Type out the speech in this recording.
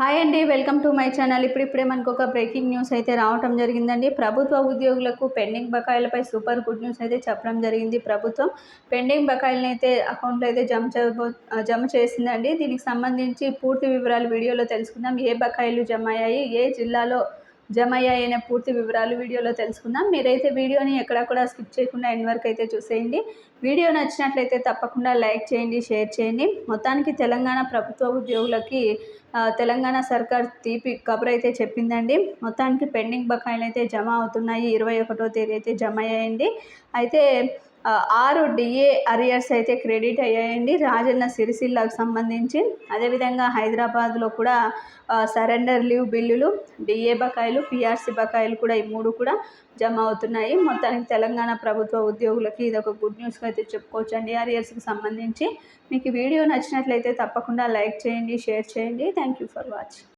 Hi అండి welcome to my channel. ఇప్పుడిప్పుడే మనకు ఒక బ్రేకింగ్ న్యూస్ అయితే రావటం జరిగిందండి. ప్రభుత్వ ఉద్యోగులకు పెండింగ్ బకాయిలపై సూపర్ గుడ్ న్యూస్ అయితే చెప్పడం జరిగింది. ప్రభుత్వం పెండింగ్ బకాయిలను అయితే అకౌంట్లో అయితే జమ చేయబో జమ చేసిందండి. దీనికి సంబంధించి పూర్తి వివరాలు వీడియోలో తెలుసుకుందాం. ఏ బకాయిలు జమ అయ్యాయి? ఏ జిల్లాలో జమ అయ్యాయనే పూర్తి వివరాలు వీడియోలో తెలుసుకుందాం. మీరైతే వీడియోని ఎక్కడా కూడా స్కిప్ చేయకుండా ఎండ్ వరకు అయితే చూసేయండి. వీడియో నచ్చినట్లయితే తప్పకుండా లైక్ చేయండి షేర్ చేయండి. మొత్తానికి తెలంగాణ ప్రభుత్వ ఉద్యోగులకి తెలంగాణ సర్కార్ తీపి కబురు అయితే చెప్పిందండి. మొత్తానికి పెండింగ్ బకాయిలు అయితే జమ అవుతున్నాయి. ఇరవై ఒకటో తేదీ అయితే జమ అయ్యాయండి అయితే ఆరు డిఏ అరియర్స్ అయితే క్రెడిట్ అయ్యాయండి. రాజన్న సిరిసిల్లకు సంబంధించి. అదేవిధంగా హైదరాబాద్లో కూడా సరెండర్ లీవ్ బిల్లులు డిఏ బకాయిలు పిఆర్సీ బకాయిలు కూడా ఈ మూడు కూడా జమ అవుతున్నాయి. మొత్తానికి తెలంగాణ ప్రభుత్వ ఉద్యోగులకి ఇది ఒక గుడ్ న్యూస్గా అయితే చెప్పుకోవచ్చు అండి అరియర్స్కి సంబంధించి మీకు వీడియో నచ్చినట్లయితే తప్పకుండా లైక్ చేయండి షేర్ చేయండి. Thank you for watching.